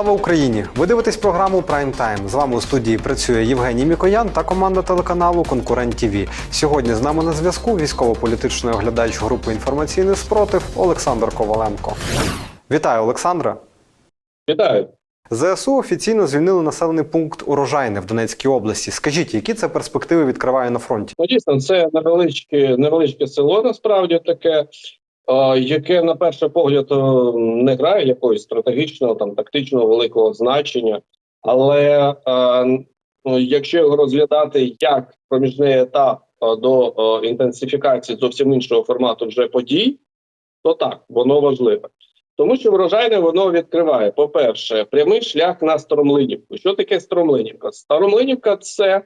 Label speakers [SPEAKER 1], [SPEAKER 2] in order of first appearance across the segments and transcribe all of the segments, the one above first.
[SPEAKER 1] Слава Україні! Ви дивитесь програму Прайм Тайм. З вами у студії працює Євгеній Мікоян та команда телеканалу Конкурент ТІВІ. Сьогодні з нами на зв'язку військово-політичний оглядач групи інформаційний спротив Олександр Коваленко. Вітаю, Олександре!
[SPEAKER 2] Вітаю.
[SPEAKER 1] ЗСУ офіційно звільнили населений пункт Урожайне в Донецькій області. Скажіть, які це перспективи відкриває на фронті?
[SPEAKER 2] Ну, дійсно, це невеличке, невеличке село, насправді таке, яке на перший погляд е, не грає якогось стратегічного там тактичного великого значення. Але е, ну, якщо його розглядати як проміжний етап е, до інтенсифікації зовсім іншого формату вже подій, то так, воно важливе. Тому що врожайне воно відкриває, по-перше, прямий шлях на Старомлинівку. Що таке Старомлинівка? Старомлинівка це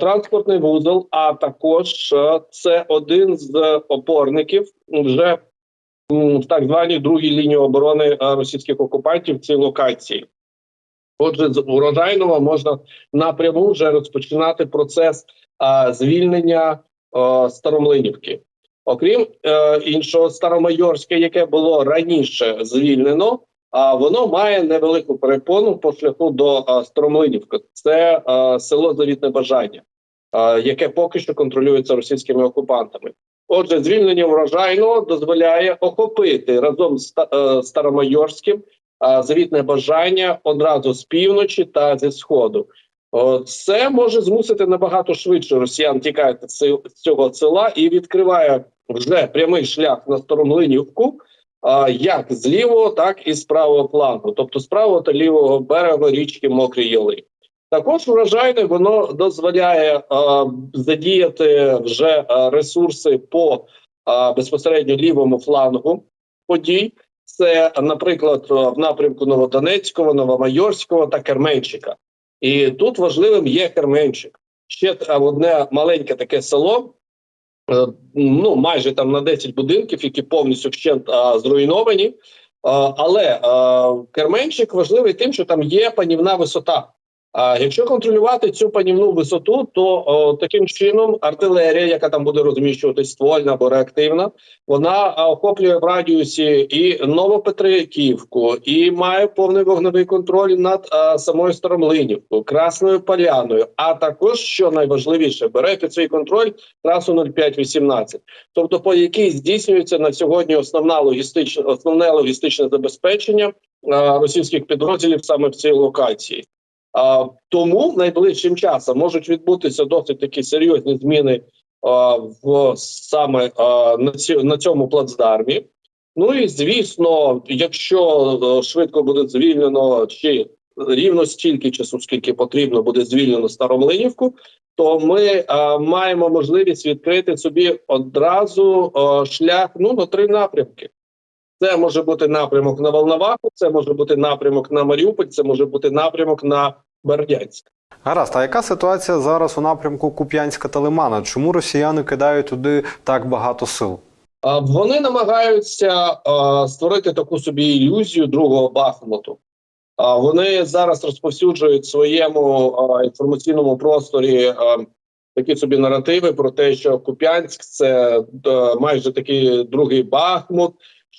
[SPEAKER 2] транспортний вузол, а також е, це один з опорників вже в так званій другій лінії оборони е, російських окупантів цій локації. Отже, з урожайного можна напряму вже розпочинати процес е, звільнення е, Старомлинівки. Окрім е, іншого, Старомайорське, яке було раніше звільнено, а воно має невелику перепону по шляху до е, Це село Завітне Бажання, яке поки що контролюється російськими окупантами. Отже, звільнення врожайного дозволяє охопити разом з е, Старомайорським завітне бажання одразу з півночі та зі сходу. Це може змусити набагато швидше росіян тікати з цього села і відкриває вже прямий шлях на Сторомлинівку, а, як з лівого, так і з правого плану, тобто з правого та лівого берега річки Мокрі Яли. Також врожайне воно дозволяє а, задіяти вже ресурси по а, безпосередньо лівому флангу подій. Це, наприклад, в напрямку Новодонецького, Новомайорського та Керменчика. І тут важливим є Керменчик. Ще одне маленьке таке село, ну майже там на 10 будинків, які повністю вщент а, зруйновані. А, але а, Керменчик важливий тим, що там є панівна висота. А якщо контролювати цю панівну висоту, то о, таким чином артилерія, яка там буде розміщуватись ствольна або реактивна, вона охоплює в радіусі і Новопетриківку, і має повний вогневий контроль над а, самою Старомлинівкою, Красною Поляною, а також, що найважливіше, бере під свій контроль трасу 0518, тобто по якій здійснюється на сьогодні основна логістична основне логістичне забезпечення а, російських підрозділів саме в цій локації. А, тому найближчим часом можуть відбутися досить такі серйозні зміни а, в саме а, на, ці, на цьому плацдармі. Ну і звісно, якщо е, швидко буде звільнено чи рівно стільки часу, скільки потрібно буде звільнено Старомлинівку, то ми а, маємо можливість відкрити собі одразу а, шлях ну на три напрямки. Це може бути напрямок на Волноваху, це може бути напрямок на Маріуполь, це може бути напрямок на Бердянськ.
[SPEAKER 1] Гаразд, а яка ситуація зараз у напрямку Куп'янська та Лимана? Чому росіяни кидають туди так багато сил?
[SPEAKER 2] Вони намагаються створити таку собі ілюзію другого Бахмуту. Вони зараз розповсюджують в своєму інформаційному просторі такі собі наративи про те, що Куп'янськ це майже такий другий Бахмут,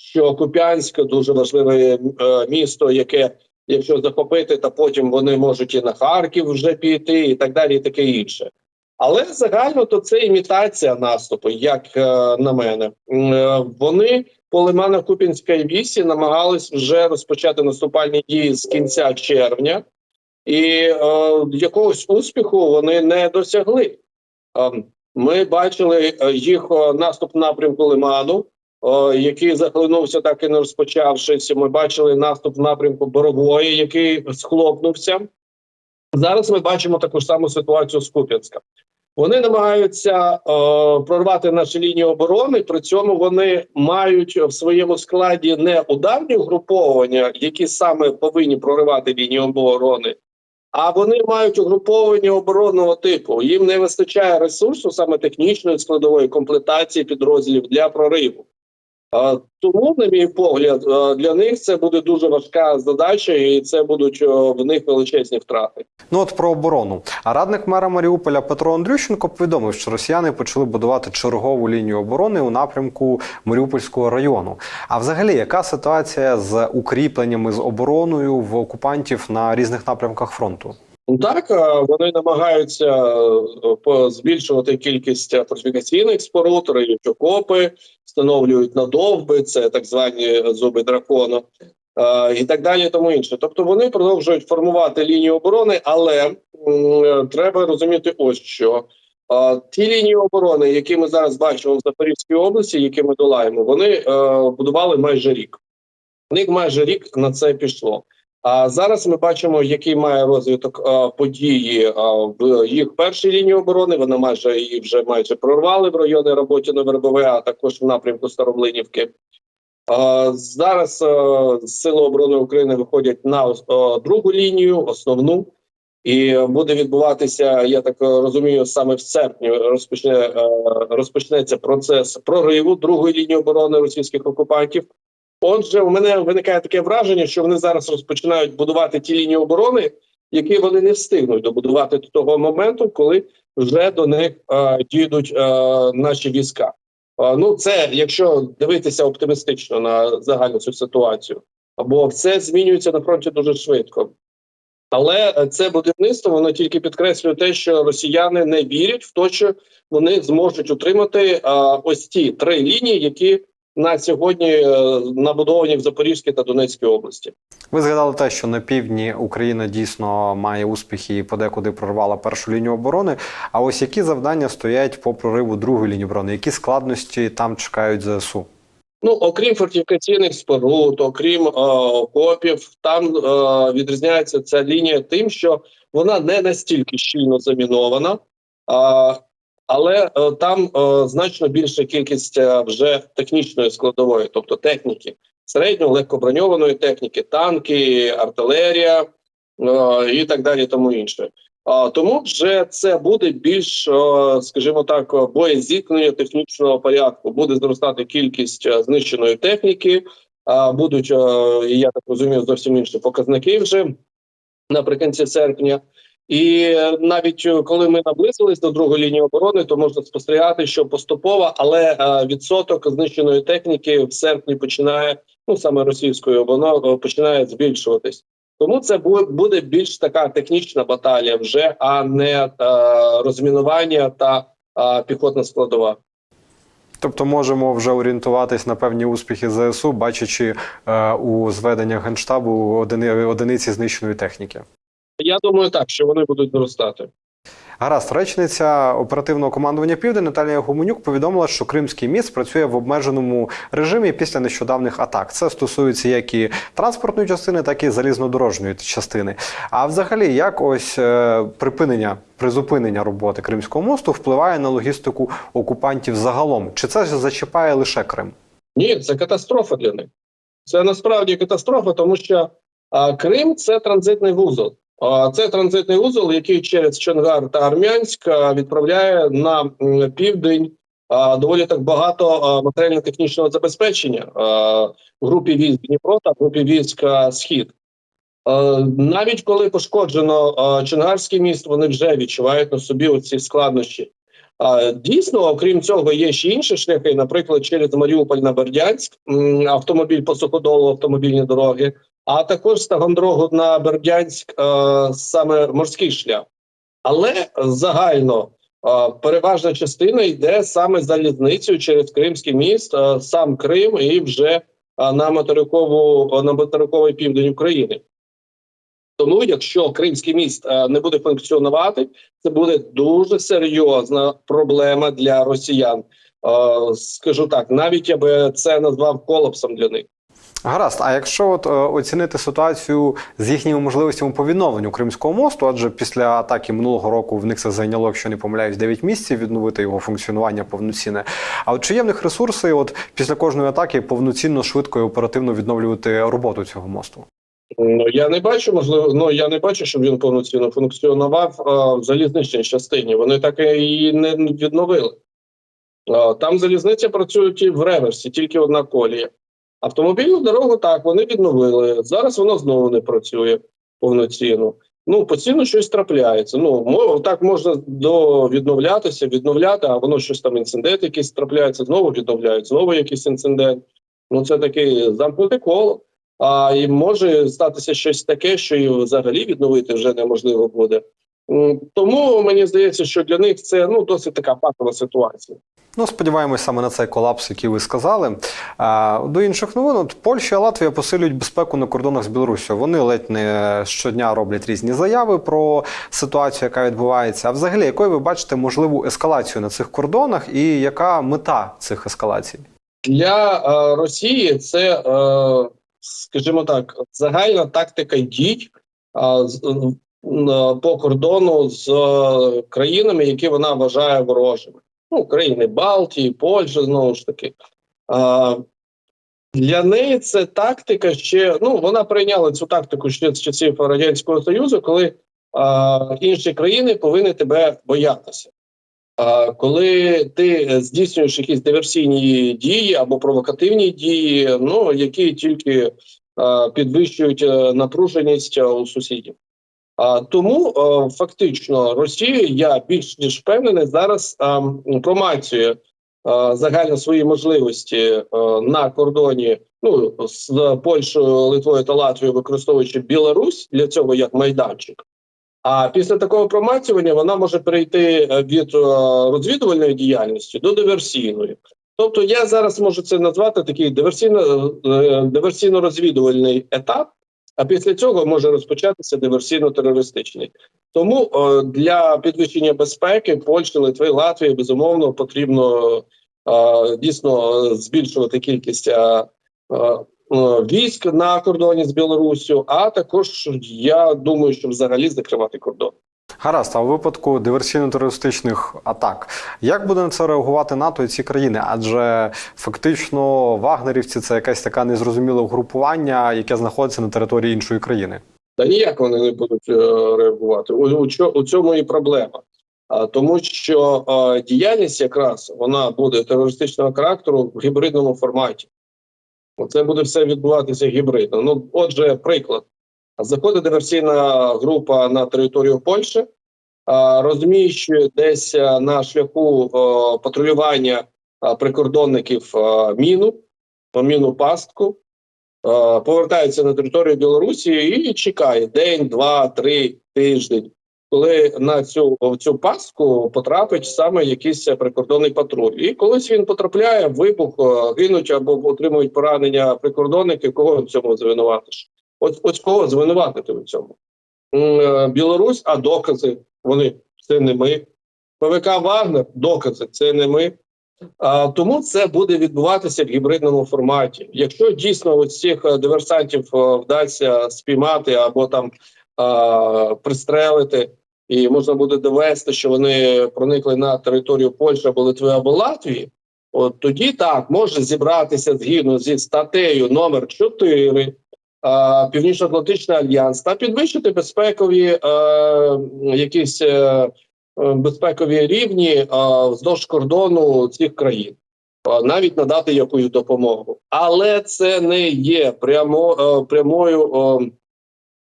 [SPEAKER 2] що Куп'янськ дуже важливе е, місто, яке якщо захопити, то потім вони можуть і на Харків вже піти, і так далі, і таке інше. Але загально то це імітація наступу, як е, на мене. Е, Вони по Лимано-Купінській вісі намагались вже розпочати наступальні дії з кінця червня, і е, якогось успіху вони не досягли. Е, ми бачили е, їх е, наступ напрямку Лиману, який захлинувся, так і не розпочавшись. Ми бачили наступ в напрямку Борової, який схлопнувся. Зараз ми бачимо таку ж саму ситуацію з Куп'янська. Вони намагаються е, прорвати наші лінії оборони. При цьому вони мають в своєму складі не ударні угруповання, які саме повинні проривати лінії оборони, а вони мають угруповання оборонного типу. Їм не вистачає ресурсу, саме технічної складової комплектації підрозділів для прориву. Тому, на мій погляд, для них це буде дуже важка задача, і це будуть в них величезні втрати.
[SPEAKER 1] Ну от про оборону. А радник мера Маріуполя Петро Андрющенко повідомив, що росіяни почали будувати чергову лінію оборони у напрямку Маріупольського району. А взагалі, яка ситуація з укріпленнями з обороною в окупантів на різних напрямках фронту?
[SPEAKER 2] Ну, Так, е, вони намагаються е, збільшувати кількість фортифікаційних споруд, риють окопи, встановлюють надовби, це так звані зуби дракона, е, і так далі, тому інше. Тобто вони продовжують формувати лінію оборони, але треба розуміти ось що. Ті лінії оборони, які ми зараз бачимо в Запорізькій області, які ми долаємо, вони будували майже рік. У них майже рік на це пішло. А зараз ми бачимо, який має розвиток а, події а, в їх першій лінії оборони. Вони майже її вже майже прорвали в районі Роботіно Вербове, а також в напрямку Староблинівки. А, зараз а, Сили оборони України виходять на а, другу лінію, основну. І буде відбуватися, я так розумію, саме в серпні розпочне е, розпочнеться процес прориву другої лінії оборони російських окупантів. Отже, у мене виникає таке враження, що вони зараз розпочинають будувати ті лінії оборони, які вони не встигнуть добудувати до того моменту, коли вже до них е, дійдуть е, наші війська. Е, ну, це якщо дивитися оптимістично на загальну цю ситуацію, або все змінюється на фронті дуже швидко. Але е, це будівництво воно тільки підкреслює те, що росіяни не вірять в те, що вони зможуть утримати а, ось ті три лінії, які на сьогодні е, набудовані в Запорізькій та Донецькій області.
[SPEAKER 1] Ви згадали те, що на півдні Україна дійсно має успіхи і подекуди прорвала першу лінію оборони. А ось які завдання стоять по прориву другої лінії оборони? Які складності там чекають ЗСУ?
[SPEAKER 2] Ну, окрім фортифікаційних споруд, окрім е, окопів, там е, відрізняється ця лінія тим, що вона не настільки щільно замінована, а, але е, там е, значно більша кількість е, вже технічної складової, тобто техніки, середньо легкоброньованої техніки, танки, артилерія і так далі, тому інше. А, тому вже це буде більш, скажімо так, боєзіткнення технічного порядку. Буде зростати кількість знищеної техніки. А будуть, я так розумію, зовсім інші показники вже наприкінці серпня. І навіть е, коли ми наблизились до другої лінії оборони, то можна спостерігати, що поступово, але е, відсоток знищеної техніки в серпні починає, ну саме російською, воно е, починає збільшуватись. Тому це буде більш така технічна баталія, вже а не е, розмінування та е, піхотна складова.
[SPEAKER 1] Тобто можемо вже орієнтуватись на певні успіхи ЗСУ, бачачи е, у зведеннях генштабу одини, одиниці знищеної техніки.
[SPEAKER 2] Я думаю, так що вони будуть зростати.
[SPEAKER 1] Гаразд, речниця оперативного командування Південь Наталія Гуменюк повідомила, що Кримський міст працює в обмеженому режимі після нещодавних атак. Це стосується як і транспортної частини, так і залізнодорожньої частини. А взагалі, як ось е, припинення призупинення роботи Кримського мосту впливає на логістику окупантів загалом? Чи це зачіпає лише Крим?
[SPEAKER 2] Ні, це катастрофа для них. Це насправді катастрофа, тому що Крим це транзитний вузол. Це транзитний узол, який через Чонгар та Армянськ відправляє на південь доволі так багато матеріально-технічного забезпечення в групі військ Дніпро та групі військ Схід. Навіть коли пошкоджено Чонгарський міст, вони вже відчувають на собі оці складнощі. Дійсно, окрім цього, є ще інші шляхи, наприклад, через Маріуполь на Бердянськ, автомобіль по суходолу, автомобільні дороги, а також Стагондрогу на Бердянськ, е, саме морський шлях. Але загально е, переважна частина йде саме залізницею через Кримський міст, е, сам Крим і вже на материкову на материковий південь України. Тому, якщо Кримський міст е, не буде функціонувати, це буде дуже серйозна проблема для росіян. Е, Скажу так, навіть я би це назвав колапсом для них.
[SPEAKER 1] Гаразд, а якщо от е, оцінити ситуацію з їхніми можливостями по відновленню Кримського мосту, адже після атаки минулого року в них це зайняло, якщо не помиляюсь, 9 місяців відновити його функціонування повноцінне. А от чи є в них ресурси, от після кожної атаки повноцінно, швидко і оперативно відновлювати роботу цього мосту?
[SPEAKER 2] Ну я не бачу, можливо, ну я не бачу, щоб він повноцінно функціонував е, в залізничній частині. Вони так і не відновили. Е, Там залізниця працює ті- в реверсі, тільки одна колія. Автомобільну дорогу так вони відновили. Зараз воно знову не працює повноцінно. Ну, постійно щось трапляється. Ну, так можна до відновлятися, відновляти, а воно щось там інцидент якийсь трапляється, знову відновляють, знову якийсь інцидент. Ну, це таке замкнуте коло. А і може статися щось таке, що і взагалі відновити вже неможливо буде. Тому мені здається, що для них це ну досить така патова ситуація.
[SPEAKER 1] Ну, сподіваємось саме на цей колапс, який ви сказали. А, до інших новин, от Польща і Латвія посилюють безпеку на кордонах з Білоруссю. Вони ледь не щодня роблять різні заяви про ситуацію, яка відбувається. А взагалі, якою ви бачите можливу ескалацію на цих кордонах, і яка мета цих ескалацій?
[SPEAKER 2] Для е, Росії це, е, скажімо так, загальна тактика дій е, з- е, по кордону з е, країнами, які вона вважає ворожими. Ну, країни Балтії, Польща, знову ж таки. Е, для неї це тактика ще. Ну, вона прийняла цю тактику ще з часів Радянського Союзу, коли е, інші країни повинні тебе боятися. Коли ти е, здійснюєш якісь диверсійні дії або провокативні дії, ну які тільки е, підвищують е, напруженість у сусідів. Тому фактично Росія, я більш ніж впевнений, зараз промацює загально свої можливості на кордоні ну з Польщею, Литвою та Латвією, використовуючи Білорусь для цього як майданчик. А після такого промацювання вона може перейти е, від е, розвідувальної діяльності до диверсійної. Тобто, я зараз можу це назвати такий диверсійно е, етап. А після цього може розпочатися диверсійно-терористичний. Тому для підвищення безпеки Польщі, Литви, Латвії безумовно потрібно дійсно збільшувати кількість військ на кордоні з Білоруссю, а також я думаю, що взагалі закривати кордон.
[SPEAKER 1] Гаразд, а у випадку диверсійно-терористичних атак, як буде на це реагувати НАТО і ці країни? Адже фактично вагнерівці це якесь таке незрозуміле угрупування, яке знаходиться на території іншої країни.
[SPEAKER 2] Та ніяк вони не будуть е, реагувати. У, у, у цьому і проблема. А, тому що е, діяльність якраз вона буде терористичного характеру в гібридному форматі. Це буде все відбуватися гібридно. Ну, отже, приклад. Заходить диверсійна група на територію Польщі, розміщує десь на шляху патрулювання прикордонників міну, міну пастку, повертається на територію Білорусі і чекає день, два, три, тиждень, коли на цю цю пастку потрапить саме якийсь прикордонний патруль. І колись він потрапляє, вибух, е, гинуть або отримують поранення прикордонники, кого в цьому звинуватиш? Ось ось кого звинуватити в цьому? Е, Білорусь, а докази вони це не ми. ПВК Вагнер, докази це не ми. А, тому це буде відбуватися в гібридному форматі. Якщо дійсно ось цих е, диверсантів вдасться спіймати або там а, пристрелити, і можна буде довести, що вони проникли на територію Польщі або Литви або Латвії, от тоді так може зібратися згідно зі статтею номер 4 а, Північно-Атлантичний альянс та підвищити безпекові е, якісь. Е, е, безпекові рівні е, вздовж кордону цих країн, е, навіть надати якусь допомогу, але це не є прямо е, прямою е,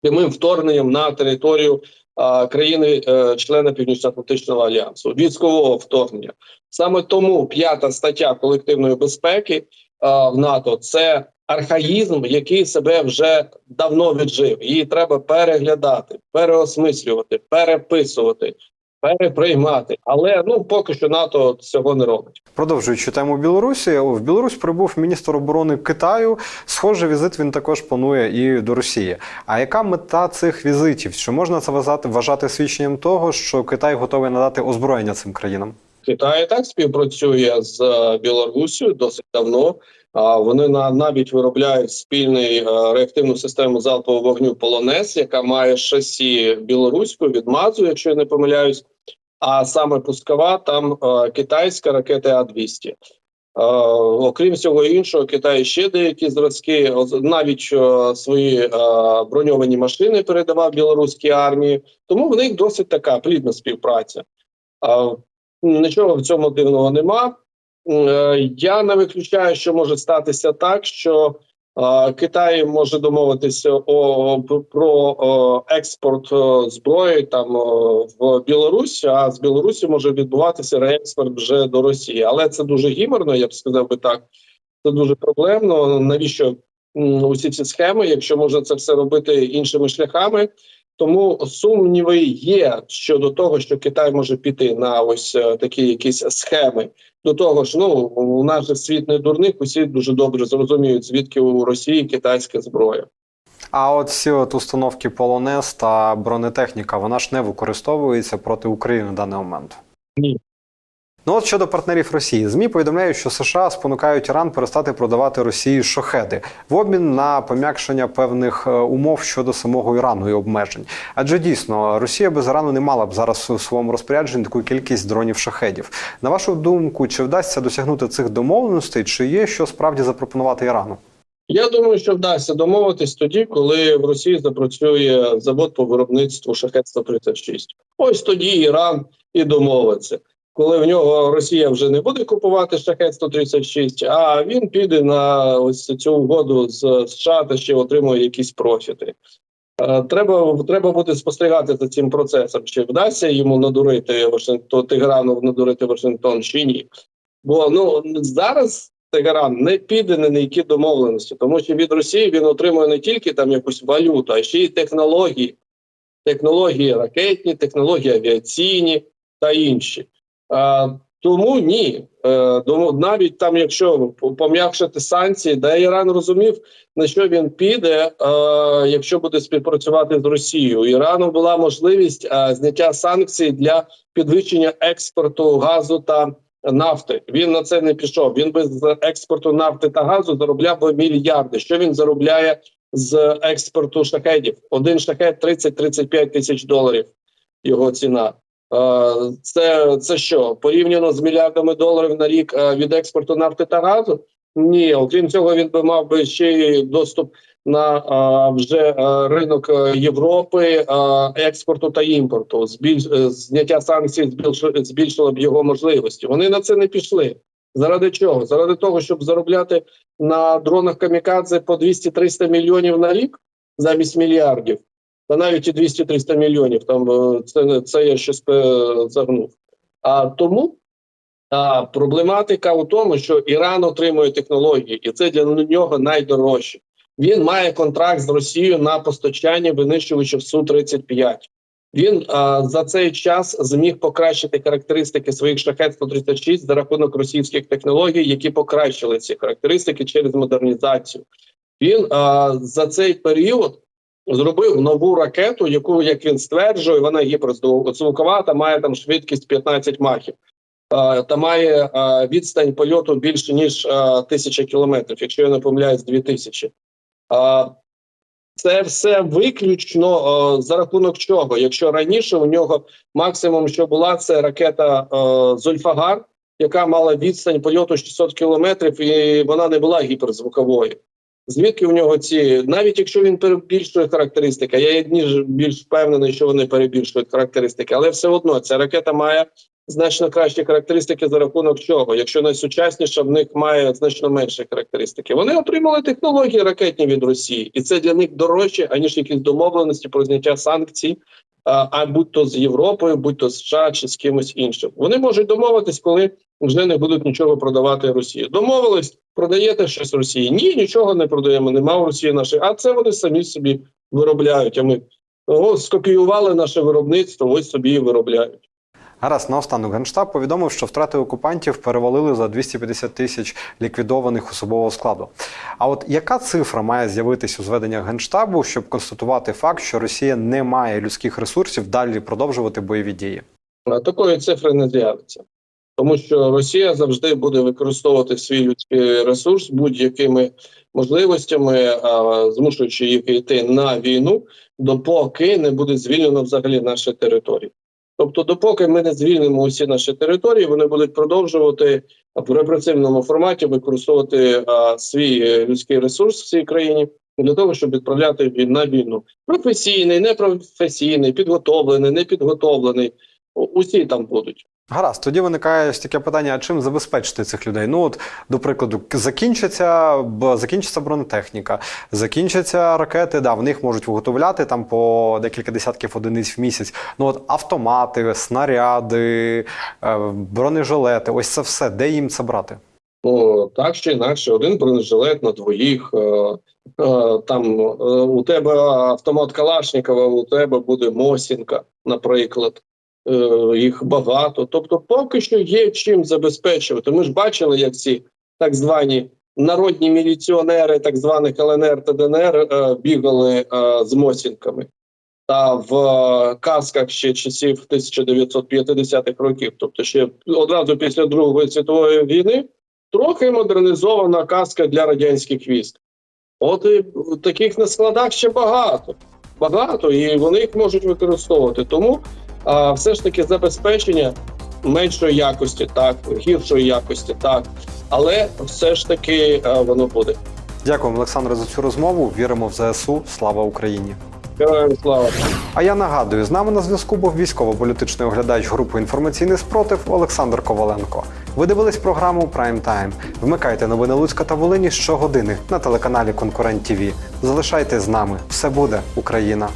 [SPEAKER 2] прямим вторгненням на територію е, країни е, Північно-Атлантичного альянсу, військового вторгнення. Саме тому п'ята стаття колективної безпеки в НАТО це архаїзм, який себе вже давно віджив. Її треба переглядати, переосмислювати, переписувати переприймати. Але ну поки що НАТО цього не робить.
[SPEAKER 1] Продовжуючи тему Білорусі, в Білорусь прибув міністр оборони Китаю. Схожий візит він також планує і до Росії. А яка мета цих візитів? Чи можна це вважати, вважати свідченням того, що Китай готовий надати озброєння цим країнам?
[SPEAKER 2] Китай так співпрацює з е, Білорусію досить давно. Вони на навіть виробляють спільний е, реактивну систему залпового вогню Полонез, яка має шасі білоруську від МАЗу, якщо я не помиляюсь. А саме пускова там е, китайська ракета А 200 Е, окрім всього іншого, Китай ще деякі зразки, навіть свої броньовані машини передавав білоруській армії. Тому в них досить така плідна співпраця. Нічого в цьому дивного нема. Е, я не виключаю, що може статися так, що Китай може домовитися про експорт зброї там в Білорусь, а з Білорусі може відбуватися реекспорт вже до Росії. Але це дуже гіморно, я б сказав би так. Це дуже проблемно. Навіщо усі ці схеми, якщо можна це все робити іншими шляхами? Тому сумніви є щодо того, що Китай може піти на ось е, такі якісь схеми. До того ж, ну у нас же світ не дурник, усі дуже добре зрозуміють, звідки у Росії китайська зброя.
[SPEAKER 1] А от всі от установки Полонез та бронетехніка, вона ж не використовується проти України в даний момент.
[SPEAKER 2] Ні.
[SPEAKER 1] Ну от щодо партнерів Росії, змі повідомляють, що США спонукають Іран перестати продавати Росії шохеди в обмін на пом'якшення певних е, умов щодо самого Ірану і обмежень. Адже дійсно Росія без Ірану не мала б зараз у своєму розпорядженні таку кількість дронів шахедів. На вашу думку, чи вдасться досягнути цих домовленостей, чи є що справді запропонувати Ірану?
[SPEAKER 2] Я думаю, що вдасться домовитись тоді, коли в Росії запрацює завод по виробництву шахет 136 Ось тоді Іран і домовиться. Коли в нього Росія вже не буде купувати шахет 136 а він піде на ось цю угоду з США та ще отримує якісь профіти. Е, Треба треба буде спостерігати за цим процесом, чи вдасться йому надурити Вашингтон Тегерану надурити Вашингтон чи ні. Бо ну зараз Тегеран не піде на які домовленості, тому що від Росії він отримує не тільки там якусь валюту, а ще й технології, технології ракетні, технології авіаційні та інші. А, тому ні. Е, навіть там, якщо пом'якшити санкції, де Іран розумів, на що він піде, е, якщо буде співпрацювати з Росією. Ірану була можливість е, зняття санкцій для підвищення експорту газу та нафти. Він на це не пішов. Він без експорту нафти та газу заробляв би мільярди. Що він заробляє з експорту шахедів? Один шахет 30-35 тисяч доларів. Його ціна. Е, Це, це що порівняно з мільярдами доларів на рік е, від експорту нафти та газу? Ні, окрім цього, він би мав би ще й доступ на е, вже е, ринок Європи, е, експорту та імпорту. Збільш зняття санкцій збільш- збільшило б його можливості. Вони на це не пішли. Заради чого? Заради того, щоб заробляти на дронах камікадзе по 200-300 мільйонів на рік замість мільярдів та навіть і 200-300 мільйонів. Там е, це, це я щось загнув. А тому а, проблематика у тому, що Іран отримує технології, і це для нього найдорожче. Він має контракт з Росією на постачання винищувачів су 35 Він а, за цей час зміг покращити характеристики своїх шахет 136 за рахунок російських технологій, які покращили ці характеристики через модернізацію. Він а, за цей період зробив нову ракету, яку, як він стверджує, вона гіперзвуковата, має там швидкість 15 махів. Та має відстань польоту більше ніж тисяча кілометрів, якщо я не помиляюсь, дві тисячі. Це все виключно за рахунок чого? Якщо раніше у нього максимум, що була, це ракета Зольфагар, яка мала відстань польоту 600 кілометрів, і вона не була гіперзвуковою. Звідки в нього ці, навіть якщо він перебільшує характеристики, я є ніж більш впевнений, що вони перебільшують характеристики, але все одно ця ракета має значно кращі характеристики за рахунок чого. Якщо найсучасніша, в них має значно менші характеристики. Вони отримали технології ракетні від Росії, і це для них дорожче, аніж якісь домовленості про зняття санкцій, а, а будь то з Європою, будь то з США чи з кимось іншим. Вони можуть домовитись, коли вже не будуть нічого продавати Росії. Домовились, продаєте щось Росії? Ні, нічого не продаємо. Нема в Росії нашої. А це вони самі собі виробляють. А ми о, скопіювали наше виробництво, ось собі і виробляють.
[SPEAKER 1] Гаразд, наостанок Генштаб повідомив, що втрати окупантів перевалили за 250 тисяч ліквідованих особового складу. А от яка цифра має з'явитись у зведеннях Генштабу, щоб констатувати факт, що Росія не має людських ресурсів далі продовжувати бойові дії?
[SPEAKER 2] Такої цифри не з'явиться, тому що Росія завжди буде використовувати свій людський ресурс будь-якими можливостями, змушуючи їх йти на війну, допоки не буде звільнено взагалі наші території. Тобто, допоки ми не звільнимо усі наші території, вони будуть продовжувати в репресивному форматі використовувати а, свій е, людський ресурс в цій країні для того, щоб відправляти на війну. Професійний, непрофесійний, підготовлений, непідготовлений. Усі там будуть.
[SPEAKER 1] Гаразд, тоді виникає ось таке питання: а чим забезпечити цих людей? Ну, от, до прикладу, закінчиться, закінчиться бронетехніка, закінчаться ракети, да, в них можуть виготовляти там по декілька десятків одиниць в місяць. Ну от автомати, снаряди, е, бронежилети, ось це все. Де їм це брати?
[SPEAKER 2] Ну так чи інакше, один бронежилет на двоїх. Е, е, там у тебе автомат Калашникова, у тебе буде Мосінка, наприклад. Е, їх багато. Тобто, поки що є чим забезпечувати. Ми ж бачили, як ці так звані народні міліціонери, так званих ЛНР та ДНР, е, бігали е, з Мосінками. Та в касках ще часів 1950-х років, тобто ще одразу після Другої світової війни, трохи модернізована каска для радянських військ. От і таких на складах ще багато. Багато, і вони їх можуть використовувати. Тому а, все ж таки забезпечення меншої якості, так, гіршої якості, так. Але все ж таки а, воно буде.
[SPEAKER 1] Дякуємо, Олександре, за цю розмову. Віримо в ЗСУ. Слава Україні!
[SPEAKER 2] Героям слава!
[SPEAKER 1] А я нагадую, з нами на зв'язку був військово-політичний оглядач групи інформаційний спротив Олександр Коваленко. Ви дивились програму Прайм Тайм. Вмикайте новини Луцька та Волині щогодини на телеканалі Конкурент ТІВІ. Залишайтесь з нами. Все буде Україна.